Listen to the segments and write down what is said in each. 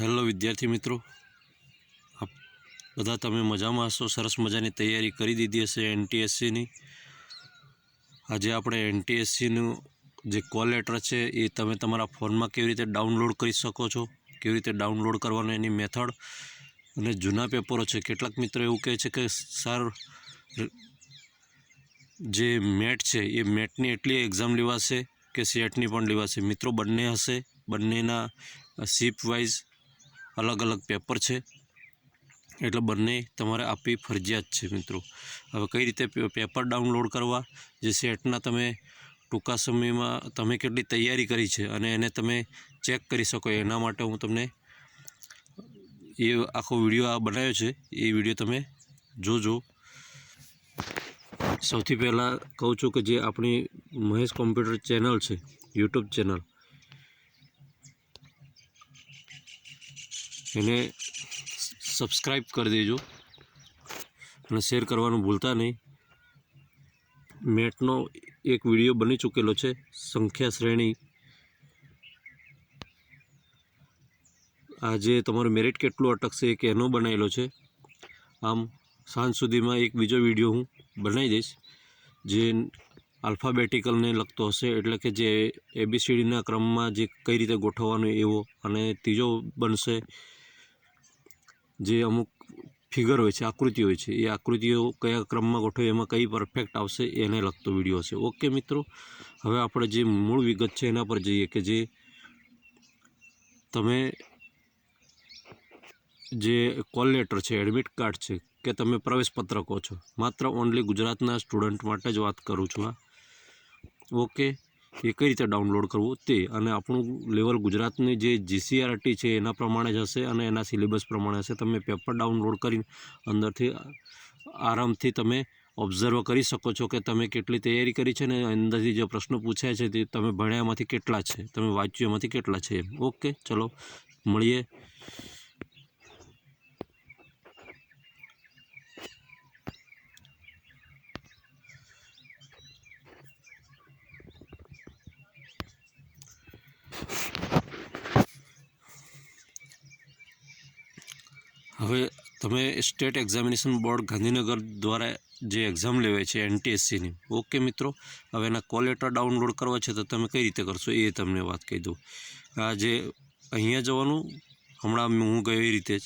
Hello વિદ્યાર્થી મિત્રો. આપ બધા તમે મજામાં હશો? સરસ મજાની તૈયારી કરી દીધી હશે એનટીએસસીની. આજે આપણે એનટીએસસીનું જે કોલ લેટર છે એ તમે તમારા ફોનમાં કેવી રીતે ડાઉનલોડ કરી શકો છો? કેવી રીતે ડાઉનલોડ કરવાનો એની મેથડ? અને જૂના પેપરો છે. કેટલાક મિત્રો એવું કહે છે કે, સર, જે મેટ છે, એ મેટની એટલી એક્ઝામ લેવાશે કે સેટની પણ લેવાશે. મિત્રો, બંને હશે. બંનેના સીપ વાઇઝ અલગ અલગ પેપર છે. એટલે બંને તમારે આપવી ફરજિયાત છે મિત્રો. હવે કઈ રીતે પેપર ડાઉનલોડ કરવા? જે સેટના તમે ટૂંકા સમયમાં તમે કેટલી તૈયારી કરી છે અને એને તમે ચેક કરી શકો. એના માટે હું તમને એ આખો વીડિયો આ બનાવ્યો છે. એ વીડિયો તમે જોજો. સૌથી પહેલાં કહું છું કે જે આપણી મહેશ કોમ્પ્યુટર ચેનલ છે, યુટ્યુબ ચેનલ એને સબસ્ક્રાઈબ કરી દેજો. અને શેર કરવાનું ભૂલતા નહીં. મેટનો એક વીડિયો બની ચૂકેલો છે, સંખ્યા શ્રેણી. આજે તમારું મેરિટ કેટલું અટકશે એક એનો બનાવેલો છે. આમ, સાંજ સુધીમાં એક બીજો વીડિયો હું બનાવી દઈશ, જે આલ્ફાબેટિકલને લગતો હશે, એટલે કે જે એબીસીડીના ક્રમમાં જે કઈ રીતે ગોઠવવાનું એવો અને ત્રીજો બનશે જે અમુક ફિગર હોય છે, આકૃતિ હોય છે, એ આકૃતિઓ કયા ક્રમમાં ગોઠવે, એમાં કઈ પરફેક્ટ આવશે, એને લગતો વીડિયો હશે. ઓકે મિત્રો, હવે આપણે જે મૂળ વિગત છે એના પર જઈએ કે જે તમે જે કોલ લેટર છે એડમિટ કાર્ડ છે, કે તમે પ્રવેશ પત્ર કહો છો. માત્ર ઓનલી ગુજરાતના સ્ટુડન્ટ માટે જ વાત કરું છું આ ઓકે. એ કઈ રીતે ડાઉનલોડ કરવું તે અને આપણું લેવલ ગુજરાતની જે જીસીઆરટી છે એના પ્રમાણે જ હશે અને એના સિલેબસ પ્રમાણે હશે. તમે પેપર ડાઉનલોડ કરીને અંદરથી આરામથી તમે ઓબ્ઝર્વ કરી શકો છો કે તમે કેટલી તૈયારી કરી છે ને અંદરથી જે પ્રશ્નો પૂછાય છે તે તમે ભણ્યા એમાંથી કેટલા છે, તમે વાંચ્યું એમાંથી કેટલા છે ઓકે ચલો, મળીએ. હવે તમે સ્ટેટ એક્ઝામિનેશન બોર્ડ ગાંધીનગર દ્વારા જે એક્ઝામ લેવાય છે એનટીએસસીની, ઓકે મિત્રો? હવે એના કોલ લેટર ડાઉનલોડ કરવા છે તો તમે કઈ રીતે કરશો એ તમને વાત કહી દઉં. આ જે અહીંયા જવાનું, હમણાં હું ગયો એ રીતે જ.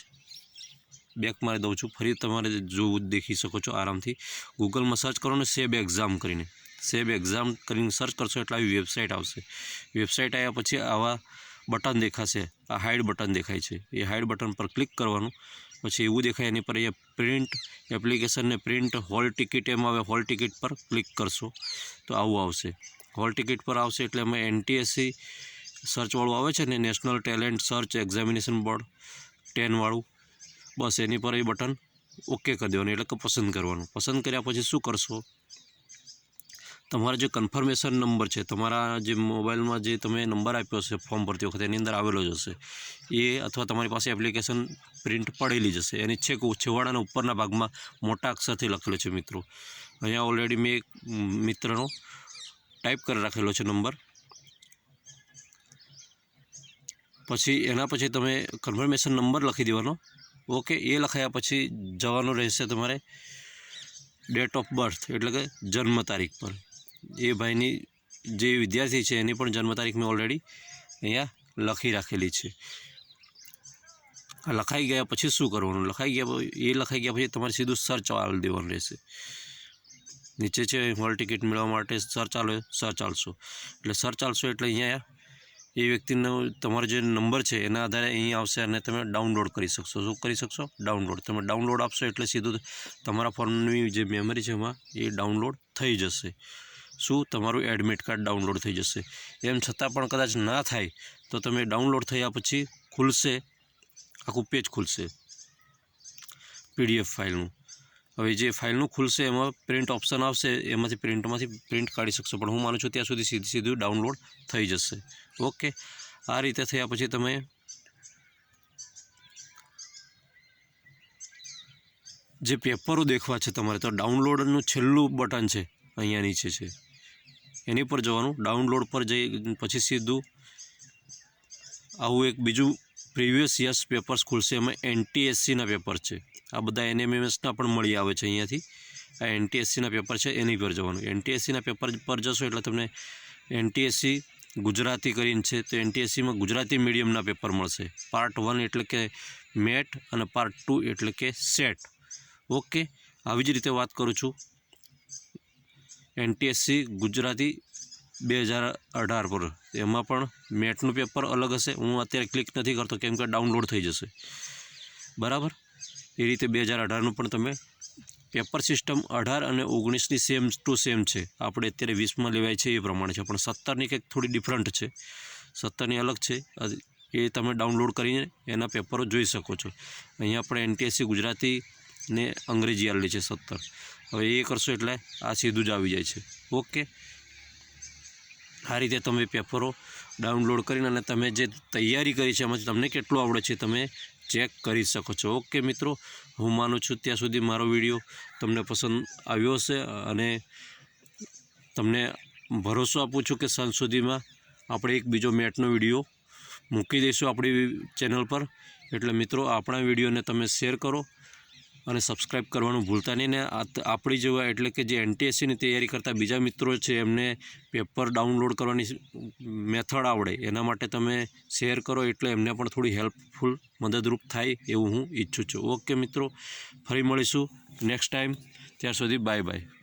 બેક મારી દઉં છું. ફરી તમારે જોવું દેખી શકો છો આરામથી. ગૂગલમાં સર્ચ કરો ને સેબ એક્ઝામ કરીને. સેબ એક્ઝામ કરીને સર્ચ કરશો એટલે આવી વેબસાઇટ આવશે. વેબસાઇટ આવ્યા પછી આવા બટન દેખાશે. આ હાઇડ બટન દેખાય છે. એ હાઇડ બટન પર ક્લિક કરવાનું. પછી એવું દેખાય એની પર અહીંયા પ્રિન્ટ એપ્લિકેશનને પ્રિન્ટ હોલ ટિકિટ એમ આવે હોલ ટિકિટ પર ક્લિક કરશો તો આવું આવશે. હોલ ટિકિટ પર આવશે એટલે એમાં એનટીએસસી સર્ચવાળું આવે છે ને national talent search examination board ટેનવાળું બસ એની પર એ બટન ઓકે કરી દેવાનું, એટલે કે પસંદ કરવાનું. પસંદ કર્યા પછી શું કરશો? તમારો જે કન્ફર્મેશન નંબર છે, તમારા જે મોબાઈલમાં જે તમે નંબર આપ્યો છે ફોર્મ ભરતી વખતે, એની અંદર આવેલો જ હશે. એ અથવા તમારી પાસે એપ્લિકેશન પ્રિન્ટ પડેલી જ હશે. એની છેક છેવાડાના ઉપરના ભાગમાં મોટા અક્ષરથી લખેલો છે મિત્રો. અહીંયા ઓલરેડી મેં એક મિત્રનો ટાઈપ કરી રાખેલો છે નંબર પછી એના પછી તમે કન્ફર્મેશન નંબર લખી દેવાનો. ઓકે એ લખાયા પછી જવાનું રહેશે તમારે ડેટ ઓફ બર્થ એટલે કે જન્મ તારીખ પર. એ ભાઈની જે વિદ્યાર્થી છે, એની પણ જન્મ તારીખ મેં ઓલરેડી અહીંયા લખી રાખેલી છે. આ લખાઈ ગયા પછી શું કરવાનું? લખાઈ ગયા એ લખાઈ ગયા પછી તમારે સીધું સર્ચ ચાલી દેવાનું રહેશે. નીચે છે હોલ ટિકિટ મેળવવા માટે સર્ચ ચાલો સર્ચ ચાલશો. એટલે સર્ચ ચાલશો એટલે અહીંયા એ વ્યક્તિનો, તમારો જે નંબર છે, એના આધારે અહીં આવશે અને તમે ડાઉનલોડ કરી શકશો. શું કરી શકશો? ડાઉનલોડ તમે ડાઉનલોડ આપશો એટલે સીધું તમારા ફોનની જે મેમરી છે એમાં એ ડાઉનલોડ થઈ જશે. શું તમારું એડમિટ કાર્ડ ડાઉનલોડ થઈ જશે? એમ છતાં પણ કદાચ ના થાય, તો તમે ડાઉનલોડ થયા પછી ખુલશે, આખું પેજ ખુલશે પીડીએફ ફાઇલનું હવે જે ફાઇલનું ખુલશે, એમાં પ્રિન્ટ ઓપ્શન આવશે, એમાંથી પ્રિન્ટમાંથી પ્રિન્ટ કાઢી શકશો, પણ હું માનું છું ત્યાં સુધી સીધી સીધું ડાઉનલોડ થઈ જશે. ઓકે, આ રીતે થયા પછી તમે જે પેપરો દેખવા છે તમારે, તો ડાઉનલોડનું છેલ્લું બટન છે, અહીંયા નીચે છે. એની પર જવાનું. ડાઉનલોડ પર જઈ, પછી સીધું આવું એક બીજું પ્રીવિયસ યર્સ પેપર્સ ખુલશે એમાં એનટીએસસીના પેપર છે. આ બધા એનએમએમએસના પણ મળી આવે છે અહીંયાથી. આ એનટીએસસીના પેપર છે, એની પર જવાનું. એનટીએસસીના પેપર પર જશો એટલે તમને એનટીએસસી ગુજરાતી કરીને છે, તો એનટીએસસીમાં ગુજરાતી મીડિયમના પેપર મળશે. પાર્ટ વન એટલે કે મેટ અને પાર્ટ ટુ એટલે કે સેટ ઓકે આવી જ રીતે વાત કરું છું. એનટીએસસી ગુજરાતી બે હજાર અઢાર પર. એમાં પણ મેટનું પેપર અલગ હશે. હું અત્યારે ક્લિક નથી કરતો, કેમ કે ડાઉનલોડ થઈ જશે. બરાબર? એ રીતે બે હજાર અઢારનું પણ તમે પેપર સિસ્ટમ અઢાર અને ઓગણીસની સેમ ટુ સેમ છે. આપણે અત્યારે વીસમાં લેવાય છે એ પ્રમાણે છે. પણ સત્તરની કંઈક થોડી ડિફરન્ટ છે. સત્તરની અલગ છે. એ તમે ડાઉનલોડ કરીને એના પેપરો જોઈ શકો છો. અહીંયા આપણે એનટીએસસી ગુજરાતી ને અંગ્રેજી આવેલી છે સત્તર. હવે એ કરશો એટલે આ સીધું જ આવી જાય છે. ઓકે? આ રીતે તમે પેપરો ડાઉનલોડ કરીને અને તમે જે તૈયારી કરી છે એમાંથી તમને કેટલું આવડે છે તમે ચેક કરી શકો છો. ઓકે મિત્રો? હું માનું છું ત્યાં સુધી મારો વીડિયો તમને પસંદ આવ્યો હશે અને તમને ભરોસો આપું છું કે સાંજ સુધીમાં આપણે એક બીજો મેટનો વીડિયો મૂકી દઈશું આપણી ચેનલ પર. એટલે મિત્રો, આપણા વિડીયોને તમે શેર કરો અને સબસ્ક્રાઈબ કરવાનું ભૂલતા નહીં. ને આપણી જેવા એટલે કે જે એનટીએસસીની તૈયારી કરતા બીજા મિત્રો છે, એમને પેપર ડાઉનલોડ કરવાની મેથડ આવડે. એના માટે તમે શેર કરો એટલે એમને પણ થોડી હેલ્પફુલ, મદદરૂપ થાય એવું હું ઈચ્છું છું. ઓકે મિત્રો, ફરી મળીશું નેક્સ્ટ ટાઈમ. ત્યાર સુધી બાય બાય.